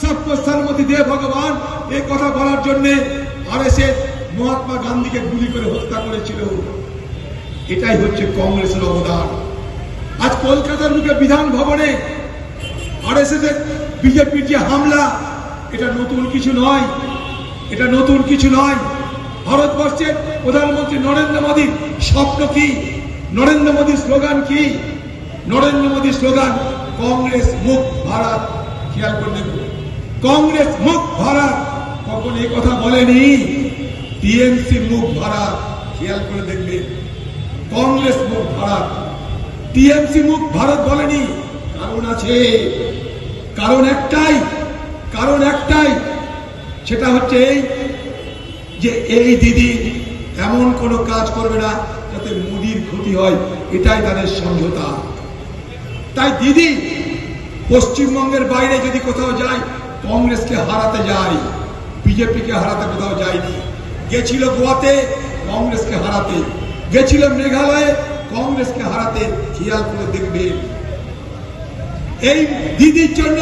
সবকো সন্মতি দে ভগবান এই কথা বলার জন্য আরএসএস মহাত্মা গান্ধীকে গুলি করে হত্যা করেছিল। এটাই হচ্ছে কংগ্রেসের অবদান। আজ কলকাতার মুখে বিধান ভবনে আরএসএস এর বিজেপির যে হামলা, এটা নতুন কিছু নয়। এটা নতুন কিছু নয়। ভারতবর্ষের প্রধানমন্ত্রী নরেন্দ্র মোদীর স্বপ্ন কি? নরেন্দ্র মোদীর স্লোগান কি? নরেন্দ্র মোদীর স্লোগান, কংগ্রেস মুখ ভারত খেয়াল করে দেখুন। কংগ্রেস মুখ ভারত কখন এই কথা বলেনি? টিএমসি মুখ ভারত খেয়াল করে দেখবেন কংগ্রেস মুখ ভারত টিএমসি মুখ ভারত বলেনি। কারণ আছে। কারণ একটাই কারণ একটাই। সেটা হচ্ছে এই যে এই দিদি এমন কোনো কাজ করবে না যাতে মোদির ক্ষতি হয়। এটাই তাদের সমঝোতা। তাই দিদি, পশ্চিমবঙ্গের বাইরে যদি কোথাও যায় কংগ্রেসকে হারাতে যায় বিজেপিকে হারাতে কোথাও যায়নি গেছিল গোয়াতে কংগ্রেসকে হারাতে গেছিল মেঘালয়ে কংগ্রেসকে হারাতে খেয়াল করে দেখবেন এই দিদির জন্য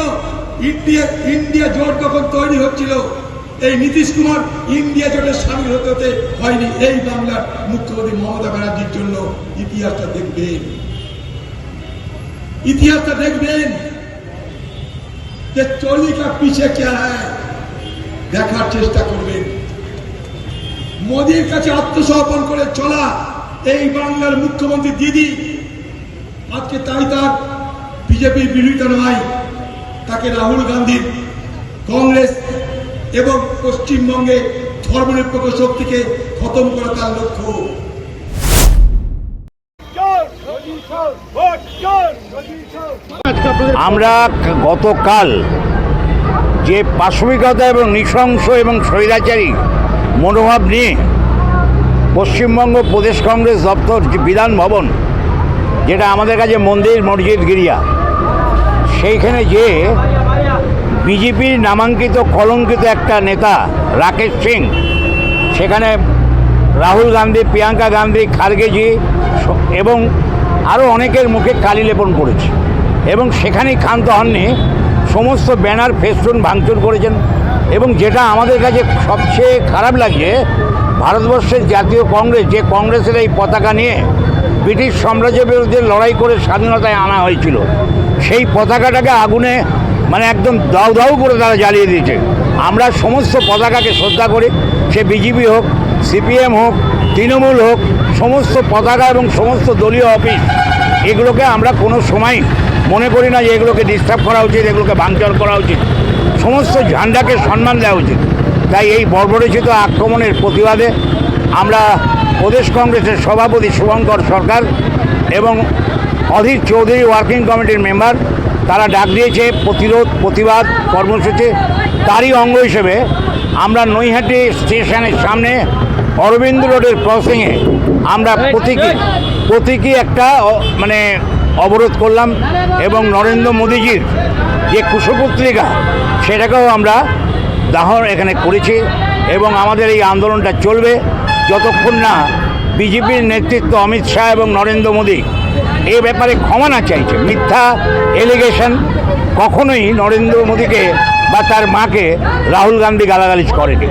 ইন্ডিয়া ইন্ডিয়া জোট যখন তৈরি হচ্ছিল এই নীতিশ কুমার ইন্ডিয়া জোটে সামিল হতে হতে হয়নি এই বাংলার মুখ্যমন্ত্রী মমতা ব্যানার্জির জন্য ইতিহাসটা দেখবেন ইতিহাসটা দেখবেন যে পিছে কে হ্যায় দেখার চেষ্টা করবেন। মোদীর কাছে আত্মসমর্পণ করে চলা এই বাংলার মুখ্যমন্ত্রী দিদি, আজকে তাই তার বিজেপির বিরোধিতা নয়, তাকে রাহুল গান্ধীর কংগ্রেস এবং পশ্চিমবঙ্গে ধর্মনিরপেক্ষ শক্তিকে খতম করা তার লক্ষ্য। আমরা গতকাল যে পাশবিকতা এবং নৃশংস এবং স্বৈরাচারী মনোভাব নিয়ে পশ্চিমবঙ্গ প্রদেশ কংগ্রেস দপ্তর বিধান ভবন, যেটা আমাদের কাছে মন্দির মসজিদ গিরিয়া, সেইখানে যে বিজেপির নামাঙ্কিত কলঙ্কিত একটা নেতা রাকেশ সিং, সেখানে রাহুল গান্ধী, প্রিয়াঙ্কা গান্ধী, খার্গেজি এবং আরও অনেকের মুখে কালি লেপন করেছে। এবং সেখানেই ক্ষান্ত হননি, সমস্ত ব্যানার, ফেস্টুন ভাঙচুর করেছেন। এবং যেটা আমাদের কাছে সবচেয়ে খারাপ লাগছে, ভারতবর্ষের জাতীয় কংগ্রেস, যে কংগ্রেসের এই পতাকা নিয়ে ব্রিটিশ সাম্রাজ্যের বিরুদ্ধে লড়াই করে স্বাধীনতায় আনা হয়েছিল, সেই পতাকাটাকে আগুনে মানে একদম দাউ দাউ করে তারা জ্বালিয়ে দিয়েছে। আমরা সমস্ত পতাকাকে শ্রদ্ধা করি, সে বিজেপি হোক, সিপিএম হোক তৃণমূল হোক, সমস্ত পতাকা এবং সমস্ত দলীয় অফিস, এগুলোকে আমরা কোনো সময় মনে করি না যে এগুলোকে ডিস্টার্ব করা উচিত, এগুলোকে ভাঙচুর করা উচিত। সমস্ত ঝান্ডাকে সম্মান দেওয়া উচিত। তাই এই বর্বরচিত আক্রমণের প্রতিবাদে আমরা প্রদেশ কংগ্রেসের সভাপতি শুভঙ্কর সরকার এবং অধীর চৌধুরী ওয়ার্কিং কমিটির মেম্বার, তারা ডাক দিয়েছে প্রতিরোধ, প্রতিবাদ, কর্মসূচি। তারই অঙ্গ হিসেবে আমরা নৈহাটি স্টেশনের সামনে অরবিন্দ রোডের ক্রসিংয়ে আমরা প্রতীকী প্রতীকী একটা মানে অবরোধ করলাম এবং নরেন্দ্র মোদীজির যে কুশপুত্রিকা, সেটাকেও আমরা দাহ এখানে করেছি এবং আমাদের এই আন্দোলনটা চলবে। যতক্ষণ না বিজেপির নেতৃত্ব অমিত শাহ এবং নরেন্দ্র মোদী এ ব্যাপারে ক্ষমা না চাইছে, মিথ্যা এলিগেশন কখনোই নরেন্দ্র মোদীকে বা তার মাকে রাহুল গান্ধী গালাগালিজ করেনি।